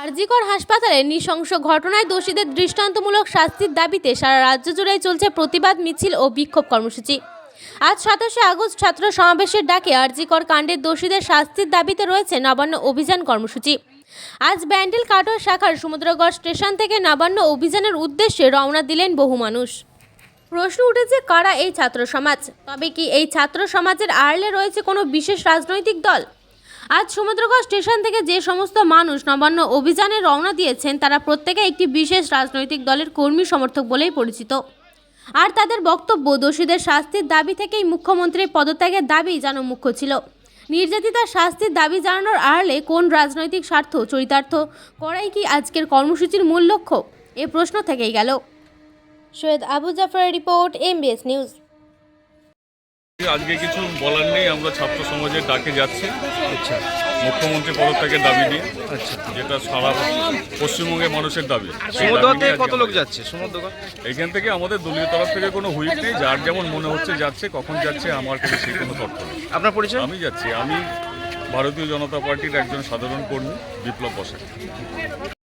আরজিকর হাসপাতালে নৃশংস ঘটনায় দোষীদের দৃষ্টান্তমূলক শাস্তির দাবিতে সারা রাজ্য জুড়ে চলছে প্রতিবাদ, মিছিল ও বিক্ষোভ কর্মসূচি। আজ সাতাশে আগস্ট ছাত্র সমাবেশের ডাকে আরজিকর কাণ্ডের দোষীদের শাস্তির দাবিতে রয়েছে নবান্ন অভিযান কর্মসূচি। আজ ব্যান্ডেল কাটোয়া শাখার সমুদ্রগড় স্টেশন থেকে নবান্ন অভিযানের উদ্দেশ্যে রওনা দিলেন বহু মানুষ। প্রশ্ন উঠেছে, কারা এই ছাত্র সমাজ? তবে কি এই ছাত্র সমাজের আড়লে রয়েছে কোনো বিশেষ রাজনৈতিক দল? আজ সমুদ্রগড় স্টেশন থেকে যে সমস্ত মানুষ নবান্ন অভিযানে রওনা দিয়েছেন, তারা প্রত্যেকে একটি বিশেষ রাজনৈতিক দলের কর্মী সমর্থক বলেই পরিচিত। আর তাদের বক্তব্য, দোষীদের শাস্তির দাবি থেকেই মুখ্যমন্ত্রীর পদত্যাগের দাবি যেন মুখ্য ছিল। নির্যাতিতার শাস্তির দাবি জানানোর আড়লে কোন রাজনৈতিক স্বার্থ চরিতার্থ? করাই কি আজকের কর্মসূচির মূল লক্ষ্য? এ প্রশ্ন থেকেই গেল। সৈয়দ আবু জাফরের রিপোর্ট এমবিএস নিউজ আজকে কিছু বলার নেই আমরা ছাত্র সমাজের ডাকে যাচ্ছি। আচ্ছা। মুখ্যমন্ত্রী পদত্যাগের দাবি নিয়ে আচ্ছা। যেটা সারা পশ্চিমবঙ্গের মানুষের দাবি। কত লোক যাচ্ছে? এখান থেকে? আমাদের দলীয় তরফ থেকে কোনো হুইপ নেই যার যেমন মনে হচ্ছে যাচ্ছে কখন যাচ্ছে আমার কাছে সেই কোনো তথ্য নেই। আপনার পরিচয়? আমি যাচ্ছি। আমি ভারতীয় জনতা পার্টির একজন সাধারণ কর্মী বিপ্লব বসে